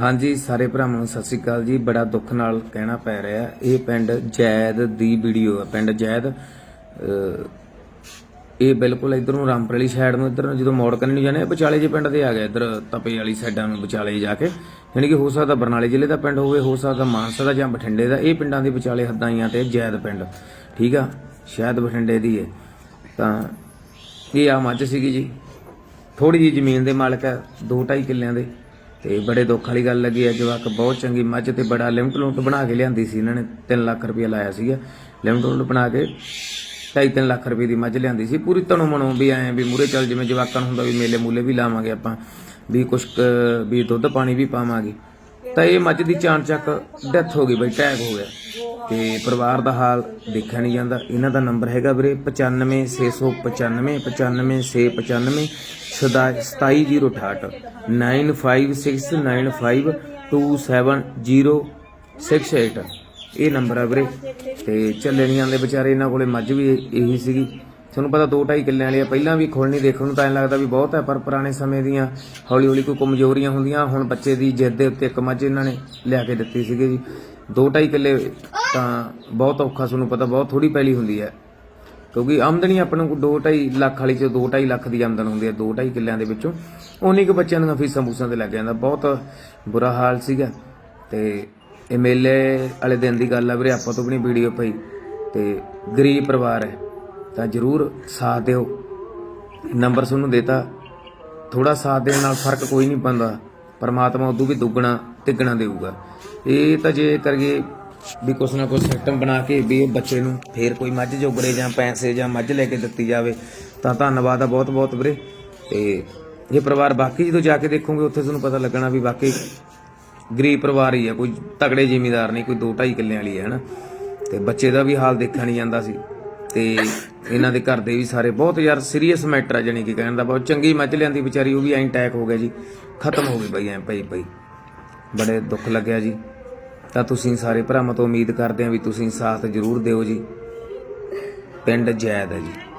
ਹਾਂਜੀ ਸਾਰੇ ਭਰਾਵਾਂ ਨੂੰ ਸਤਿ ਸ੍ਰੀ ਅਕਾਲ ਜੀ। ਬੜਾ ਦੁੱਖ ਨਾਲ ਕਹਿਣਾ ਪੈ ਰਿਹਾ। ਇਹ ਪਿੰਡ ਜੈਦ ਦੀ ਵੀਡੀਓ ਹੈ ਪਿੰਡ ਜੈਦ ਇਹ ਬਿਲਕੁਲ ਇਧਰ ਨੂੰ ਰਾਮਪੁਰ ਵਾਲੀ ਸਾਈਡ ਨੂੰ ਇਧਰ ਜਦੋਂ ਮੋੜ ਕੰਨੀ ਨੂੰ ਜਾਣੇ ਆ, ਵਿਚਾਲੇ ਜੇ ਪਿੰਡ ਦੇ ਆ ਗਿਆ ਇਧਰ ਤਪੇ ਵਾਲੀ ਸਾਈਡਾਂ ਨੂੰ ਵਿਚਾਲੇ ਜਾ ਕੇ। ਯਾਨੀ ਕਿ ਹੋ ਸਕਦਾ ਬਰਨਾਲੇ ਜ਼ਿਲ੍ਹੇ ਦਾ ਪਿੰਡ ਹੋਵੇ ਹੋ ਸਕਦਾ ਮਾਨਸਾ ਦਾ ਜਾਂ ਬਠਿੰਡੇ ਦਾ। ਇਹ ਪਿੰਡਾਂ ਦੇ ਵਿਚਾਲੇ ਹੱਦਾਂ ਹੀ ਆ ਤੇ ਜੈਦ ਪਿੰਡ। ਠੀਕ ਆ? ਸ਼ਾਇਦ ਬਠਿੰਡੇ ਦੀ ਹੈ ਤਾਂ ਇਹ ਆ ਮੱਝ ਸੀਗੀ ਜੀ। ਥੋੜੀ ਜੀ ਜ਼ਮੀਨ ਦੇ ਮਾਲਕ ਹੈ 2.5 ਕਿੱਲਿਆਂ ਦੇ। ਤੇ ਬੜੇ ਦੁੱਖ ਵਾਲੀ ਗੱਲ ਲੱਗੀ ਹੈ ਜਵਾਕ ਬਹੁਤ ਚੰਗੀ, ਮੱਝ ਤੇ ਬੜਾ ਲਿਮਟ ਲੁਮਟ ਬਣਾ ਕੇ ਲਿਆਂਦੀ ਸੀ ਇਹਨਾਂ ਨੇ 3 ਲੱਖ ਰੁਪਏ ਲਾਇਆ ਸੀਗਾ। ਲਿਮਟ ਲੁਮਟ ਬਣਾ ਕੇ 2.5 ਲੱਖ ਰੁਪਏ ਦੀ ਮੱਝ ਲਿਆਂਦੀ ਸੀ। ਪੂਰੀ ਤਣੋਂ ਮਣੋਂ ਵੀ ਐਂ ਵੀ ਮੂਰੇ ਚੱਲ ਜਿਵੇਂ ਜਵਾਕਾਂ ਨੂੰ ਹੁੰਦਾ ਵੀ ਮੇਲੇ ਮੂਲੇ ਵੀ ਲਾਵਾਂਗੇ ਆਪਾਂ, ਵੀ ਕੁਛ ਵੀ ਦੁੱਧ ਪਾਣੀ ਵੀ ਪਾਵਾਂਗੇ। ਤਾਂ ਇਹ ਮੱਝ ਦੀ ਚਾਨਚੱਕ ਡੈਥ ਹੋ ਗਈ ਬਈ ਟੈਗ ਹੋ ਗਿਆ। ਤੇ ਪਰਿਵਾਰ ਦਾ ਹਾਲ ਦੇਖਿਆ ਨਹੀਂ ਜਾਂਦਾ। ਇਹਨਾਂ ਦਾ ਨੰਬਰ ਹੈਗਾ ਵੀਰੇ 95695 95695 27068 9569527068 ਇਹ ਨੰਬਰ ਆ ਵੀਰੇ। ਤੇ ਚੱਲੇ ਨਹੀਂ ਆਂਦੇ ਵਿਚਾਰੇ, ਇਹਨਾਂ ਕੋਲੇ ਮੱਝ ਵੀ ਇਹੀ ਸੀਗੀ। ਤੁਹਾਨੂੰ ਪਤਾ 2.5 ਕਿੱਲਿਆਂ ਵਾਲੀ ਆ, ਪਹਿਲਾਂ ਵੀ ਖੋਲਣੀ ਦੇਖਣ ਨੂੰ, ਤਾਂ ਐਂ ਲੱਗਦਾ ਵੀ ਬਹੁਤ ਹੈ ਪਰ ਪੁਰਾਣੇ ਸਮੇਂ ਦੀਆਂ ਹੌਲੀ ਹੌਲੀ ਕੋਈ ਕਮਜ਼ੋਰੀਆਂ ਹੁੰਦੀਆਂ, ਹੁਣ ਬੱਚੇ ਦੀ ਜਿੱਦ ਦੇ ਉੱਤੇ ਇੱਕ ਮੱਝ ਇਹਨਾਂ ਨੇ ਲਿਆ ਕੇ ਦਿੱਤੀ ਸੀਗੀ ਜੀ। 2.5 ਕਿੱਲੇ ਤਾਂ ਬਹੁਤ ਔਖਾ, ਤੁਹਾਨੂੰ ਪਤਾ ਬਹੁਤ ਥੋੜੀ ਪੈਲੀ ਹੁੰਦੀ ਹੈ। ਕਿਉਂਕਿ ਆਮਦਨੀ ਆਪਣੇ ਕੋਲ 2.5 ਲੱਖ ਵਾਲੀ ਚ 2.5 ਲੱਖ ਦੀ ਆਮਦਨ ਹੁੰਦੀ ਹੈ 2.5 ਕਿੱਲਿਆਂ ਦੇ ਵਿੱਚੋਂ। ਉਨੀ ਕੁ ਬੱਚਿਆਂ ਦੀਆਂ ਫੀਸਾਂ ਫੂਸਾਂ ਤੇ ਲੱਗ ਜਾਂਦਾ, ਬਹੁਤ ਬੁਰਾ ਹਾਲ ਸੀਗਾ। ਤੇ ਇਹ ਮੇਲੇ ਵਾਲੇ ਦਿਨ ਦੀ ਗੱਲ ਆ ਵੀਰੇ, ਆਪਾਂ ਤੋਂ ਵੀ ਨਹੀਂ ਵੀਡੀਓ ਪਈ। ਤੇ ਗਰੀਬ ਪਰਿਵਾਰ ਹੈ। ਤਾਂ ਜਰੂਰ ਸਾਥ ਦਿਓ। ਨੰਬਰ ਤੁਹਾਨੂੰ ਦੇਤਾ। ਥੋੜਾ ਸਾਥ ਦੇਣ ਨਾਲ ਫ਼ਰਕ ਕੋਈ ਨਹੀਂ ਪੈਂਦਾ। ਪਰਮਾਤਮਾ ਉਦੋਂ ਵੀ ਦੁੱਗਣਾ, ਤਿੱਗਣਾ ਦੇਊਗਾ। ਇਹ ਤਾਂ ਜੇ ਕਰੀਏ ਵੀ ਕੁਛ ਨਾ ਕੁਛ ਸਿਸਟਮ ਬਣਾ ਕੇ ਵੀ ਇਹ ਬੱਚੇ ਨੂੰ ਫੇਰ ਕੋਈ ਮੱਝ ਜੋਗੜੇ ਜਾਂ ਪੈਸੇ ਜਾਂ ਮੱਝ ਲੈ ਕੇ ਦਿੱਤੀ ਜਾਵੇ, ਤਾਂ ਧੰਨਵਾਦ ਆ ਬਹੁਤ ਬਹੁਤ ਵੀਰੇ। ਤੇ ਇਹ ਪਰਿਵਾਰ ਬਾਕੀ ਜਦੋਂ ਜਾ ਕੇ ਦੇਖੋਗੇ, ਉੱਥੇ ਤੁਹਾਨੂੰ ਪਤਾ ਲੱਗਣਾ ਵੀ ਵਾਕਈ ਗਰੀਬ ਪਰਿਵਾਰ ਹੀ ਆ। ਕੋਈ ਤਗੜੇ ਜ਼ਿਮੀਦਾਰ ਨਹੀਂ, ਕੋਈ 2.5 ਕਿੱਲਿਆਂ ਵਾਲੀ ਹੈ ਹਨਾ। ਤੇ ਬੱਚੇ ਦਾ ਵੀ ਹਾਲ ਦੇਖਿਆ ਨਹੀਂ ਜਾਂਦਾ ਸੀ। ਤੇ ਇਹਨਾਂ ਦੇ ਘਰ ਦੇ ਵੀ ਸਾਰੇ ਬਹੁਤ ਯਾਰ ਸੀਰੀਅਸ ਮੈਟਰ ਆ ਜਾਨੀ ਕਿ ਕਹਿਣ ਦਾ ਬਹੁਤ ਚੰਗੀ ਮੱਝ ਲਿਆਂਦੀ ਵਿਚਾਰੀ, ਉਹ ਵੀ ਐਂ ਅਟੈਕ ਹੋ ਗਿਆ ਜੀ। ਖਤਮ ਹੋ ਗਈ ਬਈ, ਐਂ ਪਈ ਪਈ ਬੜੇ ਦੁੱਖ ਲੱਗਿਆ ਜੀ। ਤਾਂ ਤੁਸੀਂ ਸਾਰੇ ਭਰਾਵਾਂ ਤੋਂ ਉਮੀਦ ਕਰਦੇ ਹਾਂ ਵੀ ਤੁਸੀਂ ਸਾਥ ਜ਼ਰੂਰ ਦਿਓ ਜੀ। ਪਿੰਡ ਜੈਦ ਹੈ ਜੀ।